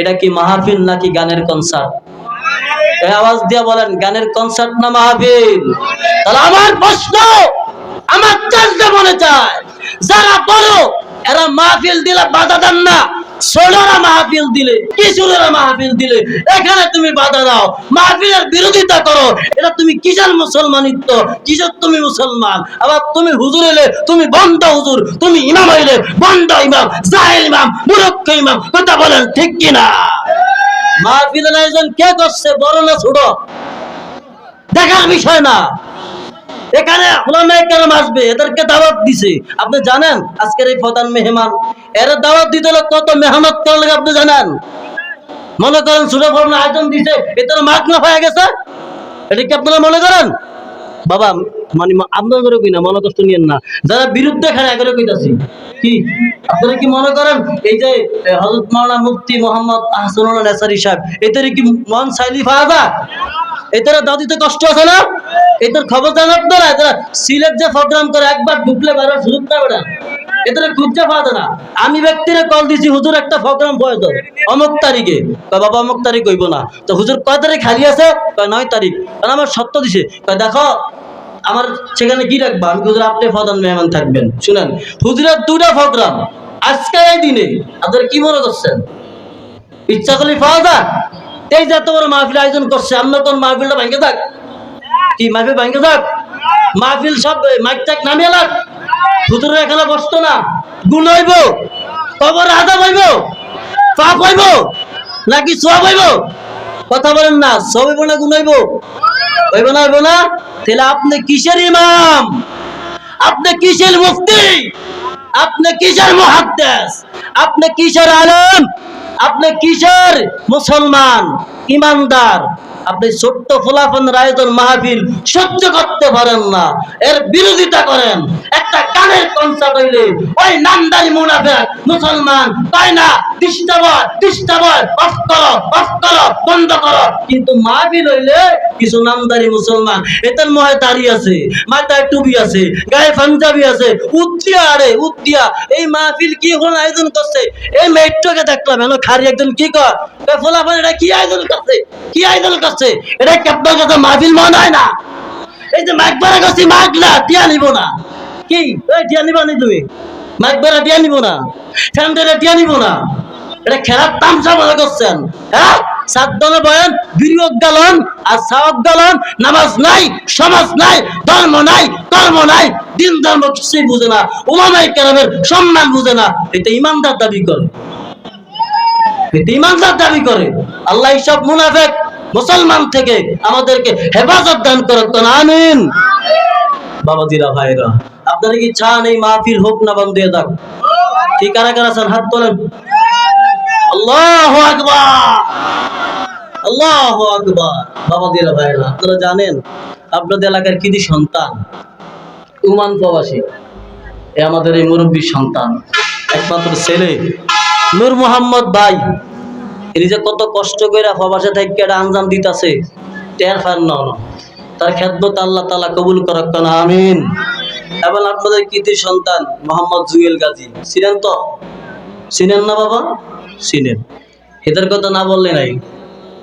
এটা কি মাহফিল নাকি গানের কনসার্ট আওয়াজ দিয়ে বলেন, গানের কনসার্ট না মাহফিল? তাহলে আমার প্রশ্ন, আমার চাষটা মনে চায়। যারা বলো, এরা মাহফিল দিলে বাধা দেন না। ষোলোরা মাহফিল দিলে কিশোরেরা মাহফিল দিলে? এখানে তুমি বাধা দাও। মাহফিলের বিরোধিতা করো। এটা তুমি কিসের মুসলমানিত্ব? কিসের তুমি মুসলমান? আবার তুমি হুজুর এলে, তুমি বন্ধ হুজুর, তুমি ইমাম হইলে, বন্ধ ইমাম, জাহেল ইমাম মুরক্ষ ইমাম, কথা বলেন ঠিক কিনা? মাহফিলের আয়োজন কে করছে? বড় না ছোট দেখার বিষয় না। এখানে আসবে, এদেরকে দাওয়াত দিছে। আপনি জানেন আজকের এই প্রধান মেহমান? এর দাওয়াত দিতে হলে কত মেহনত করা লাগে আপনি জানেন? মনে করেন ছোট ফর্ম আয়োজন দিছে এটার মাগ না হয়ে গেছে? এটা কি আপনারা মনে করেন? বাবা মানে আপনার করে কই না, মনে কষ্ট নিয়েন না। যারা বিরুদ্ধে খারাপ করে কইতাছি। কি? আপনারা কি মনে করেন? এই যে হযরত মাওলানা মুফতি মোহাম্মদ আহসানুল্লাহ নেসারি সাহেব এদের কি মন সাইলি ফাজা এদের দাদিতে কষ্ট আছে না? এদের খবর জানেন আপনারা? এদের সিলেট যে প্রোগ্রাম করে, একবার ঢুকলে বারবার সুযোগ পাবে না এদের খুঁজতে পাবে না। আমি ব্যক্তিরে কল দিছি, হুজুর, একটা প্রোগ্রাম বয়ে অমুক তারিখে। বাবা, অমুক তারিখ হইব না। তো হুজুর কয় তারিখ খালি আছে? কয়, নয় তারিখ। কারণ আমার সত্য দিছে। কয়, দেখো, আমার সেখানে কি রাখব? আমি হুজুর, আপনি প্রধান মেহমান থাকবেন। শুনেন, হুজুরের দুটা প্রোগ্রাম আজকে এই দিনে। আপনারা কি মনে করছেন? ইচ্ছা করলে পাওয়া যাক এই যে বড় মাহফিল আয়োজন করছে, আমরা কোন মাহফিলটা ভাঙ্গে থাক কি মাহফিল ভাঙ্গে থাক মাহফিল সব মাইক টাক নামিয়ে লাগ। হুজুর এখানে বসতো না। গুণ হইব? কবর হইব? পাপ হইব? নাকি সব হইব? কথা বলেন না সব হইব না গুণ হইব? হইব না হইব না? তাহলে আপনি কিসের ইমাম? আপনি কিসের মুফতি? আপনি কিসের মুহাদ্দিস? আপনি কিসের আলেম? আপনি কিসের মুসলমান? ইমানদার? আপনি ছোট্ট ফোলাফন রায়তন মাহফিল সহ্য করতে পারেন না। এর বিরোধিতা করেন। একটা গানের কনসার্ট হইলে ওই নামদারি মুনাফেক মুসলমান, তাই না? ডিস্টার্বার বন্ধ কিন্তু মাহফিল হইলে কিছু নামদারি মুসলমান এতের মহে দাড়ি আছে, মাথায় টুপি আছে, গায়ে পাঞ্জাবি আছে উদ্দিয়া আরে উদ্দিয়া এই মাহফিল কি হল আয়োজন করছে? এই মেট্রোকে দেখলাম এনো খারি একজন কি কর কয় ফলাফল এটা কি আয়োজন করছে? কি আয়োজন করছে? এটা কি আপনার কাছে মাহফিল মনে হয় না? এই যে মাইক বেড়া করছি, মাইক না, টিয়া নিব না। কি? এই টিয়া নিবা নি তুমি? মাইক বেড়া, টিয়া নিব না। ফ্যান্ডেরা টিয়া নিব না। এটা খেলার তামসা মনে করছেন। হ্যাঁ? সাত দলে বয়ান, বিনিয়োগ গালন আর সাওয়াব গালন, নামাজ নাই, সমাজ নাই, ধর্ম নাই, কর্ম নাই, দিন ধর্ম কিছুই বুঝে না উমামাই কেরামের সম্মান বুঝে না। এটা ইমানদার দাবি করে। ইমানদার দাবি করে। আল্লাহ সব মুনাফেক মুসলমান থেকে আমাদেরকে হেফাজত দান করতেন আমিন। বাবাজিরা ভাইরা আপনারা কি চান এই মাহফিল হোক না বন্ধ দিয়ে দাও ঠিক কারা কারা চান হাত তোলেন। আল্লাহ আকবার। আল্লাহ আকবার। বাবাজিরা ভাইরা আপনারা জানেন, আপনাদের এলাকার কৃতি সন্তান, উমান প্রবাসী। এ আমাদের এই মুরব্বীর সন্তান। একমাত্র ছেলে। নূর মোহাম্মদ ভাই। এর যে কত কষ্ট করে প্রবাসে থেকে একটা আঞ্জাম দিতাছে, টের ফার না তার খেদমত আল্লাহ তালা কবুল করক না, আমিন। এবং আপনাদের কৃতি সন্তান মোহাম্মদ জুয়েল গাজী। ছিলেন তো? চিনেন না বাবা? চিনেন। এদের কথা না বললে নাই।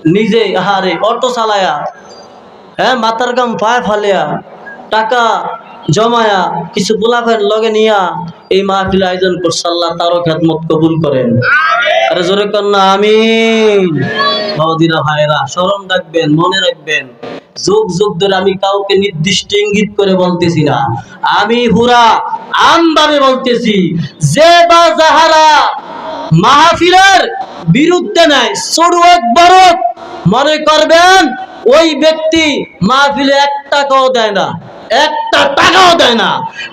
নিজে, আহারে, অটো চালায়া হ্যাঁ মাথার গাম পায়ে ফালিয়া, টাকা জমায়া কিছু গোলাপের লগে নিয়া এই মাহফিল আয়োজন করছে আল্লাহ তারও খেদমত কবুল করেন। আরে জোরে কন্যা আমি বাবাদিরা ভাইরা স্মরণ রাখবেন মনে রাখবেন যুগ যুগ ধরে আমি কাউকে নির্দিষ্ট ইঙ্গিত করে বলতেছি না। আমি হুরা আমভাবে বলতেছি যে বা যাহারা মাহফিলের বিরুদ্ধে নাই সরু একবার মনে করবেন ওই ব্যক্তি মাহফিলে এক টাকাও দেয় না। একটা টাকাও দেয় না।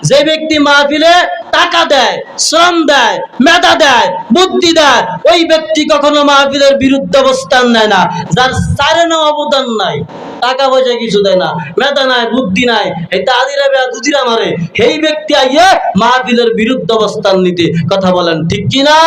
যে ব্যক্তি মাহফিলে টাকা দেয়, শ্রম দেয়, মেধা দেয়, বুদ্ধি দেয়, ওই ব্যক্তি কখনো মাহফিলের বিরুদ্ধে অবস্থান নেয় না, যার চারেনও অবদান নাই। টাকা পয়সা কিছু দেয় না, মেধা নাই, বুদ্ধি নাই এটা আদিরা বেয়া দুদিরা মারে। সেই ব্যক্তি আইয়ে মাহফিলের বিরুদ্ধে অবস্থান নিতে কথা বলেন, ঠিক কিনা?